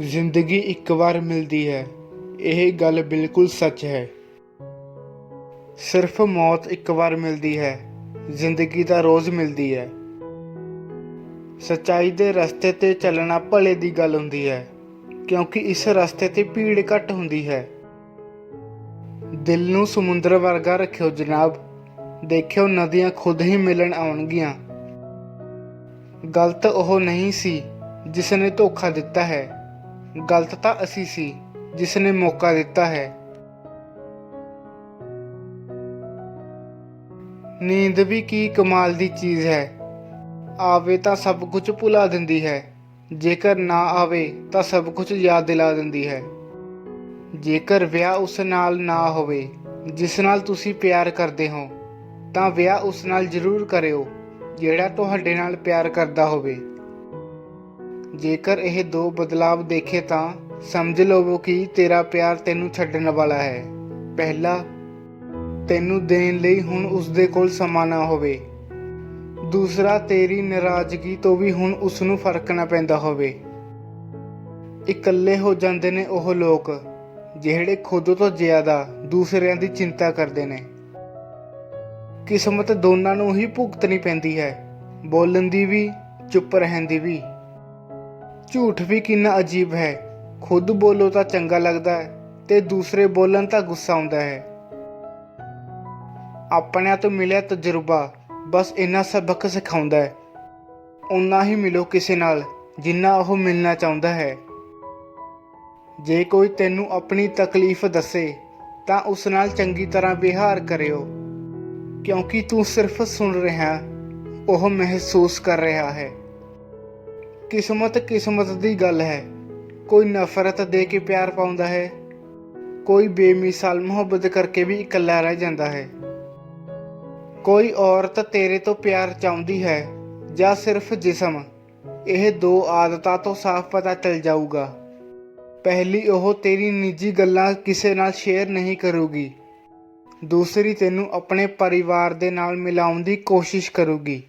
ਜ਼ਿੰਦਗੀ ਇੱਕ ਵਾਰ ਮਿਲਦੀ ਹੈ। ਇਹ ਗੱਲ ਬਿਲਕੁਲ ਸੱਚ ਹੈ। ਸਿਰਫ ਮੌਤ ਇੱਕ ਵਾਰ ਮਿਲਦੀ ਹੈ। ਜ਼ਿੰਦਗੀ ਤਾਂ ਰੋਜ਼ ਮਿਲਦੀ ਹੈ। ਸੱਚਾਈ ਦੇ ਰਸਤੇ ਤੇ ਚੱਲਣਾ ਭਲੇ ਦੀ ਗੱਲ ਹੁੰਦੀ ਹੈ, ਕਿਉਂਕਿ ਇਸ ਰਸਤੇ ਤੇ ਭੀੜ ਘੱਟ ਹੁੰਦੀ ਹੈ। ਦਿਲ ਨੂੰ ਸਮੁੰਦਰ ਵਰਗਾ ਰੱਖਿਓ ਜਨਾਬ। ਦੇਖਿਓ ਨਦੀਆਂ ਖੁਦ ਹੀ ਮਿਲਣ ਆਉਣਗੀਆਂ। ਗਲਤ ਉਹ ਨਹੀਂ ਸੀ ਜਿਸ ਨੇ ਧੋਖਾ ਦਿੱਤਾ ਹੈ। ਗਲਤ ਤਾਂ ਅਸੀਂ ਸੀ ਜਿਸ ਨੇ ਮੌਕਾ ਦਿੱਤਾ ਹੈ। ਨੀਂਦ ਵੀ ਕੀ ਕਮਾਲ ਦੀ ਚੀਜ਼ ਹੈ। ਆਵੇ ਤਾਂ ਸਭ ਕੁਝ ਭੁਲਾ ਦਿੰਦੀ ਹੈ। ਜੇਕਰ ਨਾ ਆਵੇ ਤਾਂ ਸਭ ਕੁਝ ਯਾਦ ਦਿਲਾ ਦਿੰਦੀ ਹੈ। ਜੇਕਰ ਵਿਆਹ ਉਸ ਨਾਲ ਨਾ ਹੋਵੇ, ਜਿਸ ਨਾਲ ਤੁਸੀਂ ਪਿਆਰ ਕਰਦੇ ਹੋ, ਤਾਂ ਵਿਆਹ ਉਸ ਨਾਲ ਜ਼ਰੂਰ ਕਰਿਓ, ਜਿਹੜਾ ਤੁਹਾਡੇ ਨਾਲ ਪਿਆਰ ਕਰਦਾ ਹੋਵੇ। ਜੇਕਰ ਇਹ ਦੋ ਬਦਲਾਵ ਦੇਖੇ ਤਾਂ ਸਮਝ ਲਵੋ ਕਿ ਤੇਰਾ ਪਿਆਰ ਤੈਨੂੰ ਛੱਡਣ ਵਾਲਾ ਹੈ। ਪਹਿਲਾ, ਤੈਨੂੰ ਦੇਣ ਲਈ ਹੁਣ ਉਸ ਦੇ ਕੋਲ ਸਮਾਂ ਨਾ ਹੋਵੇ। ਦੂਸਰਾ, ਤੇਰੀ ਨਾਰਾਜ਼ਗੀ ਤੋਂ ਵੀ ਹੁਣ ਉਸ ਨੂੰ ਫ਼ਰਕ ਨਾ ਪੈਂਦਾ ਹੋਵੇ। ਇਕੱਲੇ ਹੋ ਜਾਂਦੇ ਨੇ ਉਹ ਲੋਕ, ਜਿਹੜੇ ਖੁਦ ਤੋਂ ਜ਼ਿਆਦਾ ਦੂਸਰਿਆਂ ਦੀ ਚਿੰਤਾ ਕਰਦੇ ਨੇ। ਕਿਸਮਤ ਦੋਨਾਂ ਨੂੰ ਹੀ ਭੁਗਤਣੀ ਪੈਂਦੀ ਹੈ। ਬੋਲਣ ਦੀ ਵੀ, ਚੁੱਪ ਰਹਿਣ ਦੀ ਵੀ। ਝੂਠ ਵੀ ਕਿੰਨਾ ਅਜੀਬ ਹੈ। ਖੁਦ ਬੋਲੋ ਤਾਂ ਚੰਗਾ ਲੱਗਦਾ ਹੈ ਤੇ ਦੂਸਰੇ ਬੋਲਣ ਤਾਂ ਗੁੱਸਾ ਆਉਂਦਾ ਹੈ। ਆਪਣਿਆਂ ਤੋਂ ਮਿਲਿਆ ਤਜਰਬਾ ਬਸ ਇੰਨਾ ਸਬਕ ਸਿਖਾਉਂਦਾ ਹੈ। ਉਨਾ ਹੀ ਮਿਲੋ ਕਿਸੇ ਨਾਲ ਜਿੰਨਾ ਉਹ ਮਿਲਣਾ ਚਾਹੁੰਦਾ ਹੈ। ਜੇ ਕੋਈ ਤੈਨੂੰ ਆਪਣੀ ਤਕਲੀਫ ਦੱਸੇ ਤਾਂ ਉਸ ਨਾਲ ਚੰਗੀ ਤਰ੍ਹਾਂ ਵਿਹਾਰ ਕਰਿਓ। ਕਿਉਂਕਿ ਤੂੰ ਸਿਰਫ ਸੁਣ ਰਿਹਾ, ਉਹ ਮਹਿਸੂਸ ਕਰ ਰਿਹਾ ਹੈ। ਕਿਸਮਤ ਕਿਸਮਤ ਦੀ ਗੱਲ ਹੈ। ਕੋਈ ਨਫ਼ਰਤ ਦੇ ਕੇ ਪਿਆਰ ਪਾਉਂਦਾ ਹੈ। ਕੋਈ ਬੇਮਿਸਾਲ ਮੁਹੱਬਤ ਕਰਕੇ ਵੀ ਇਕੱਲਾ ਰਹਿ ਜਾਂਦਾ ਹੈ। ਕੋਈ ਔਰਤ ਤੇਰੇ ਤੋਂ ਪਿਆਰ ਚਾਹੁੰਦੀ ਹੈ ਜਾਂ ਸਿਰਫ ਜਿਸਮ। ਇਹ ਦੋ ਆਦਤਾਂ ਤੋਂ ਸਾਫ਼ ਪਤਾ ਚੱਲ ਜਾਊਗਾ। ਪਹਿਲੀ, ਉਹ ਤੇਰੀ ਨਿੱਜੀ ਗੱਲਾਂ ਕਿਸੇ ਨਾਲ ਸ਼ੇਅਰ ਨਹੀਂ ਕਰੂਗੀ। ਦੂਸਰੀ, ਤੈਨੂੰ ਆਪਣੇ ਪਰਿਵਾਰ ਦੇ ਨਾਲ ਮਿਲਾਉਣ ਦੀ ਕੋਸ਼ਿਸ਼ ਕਰੂਗੀ।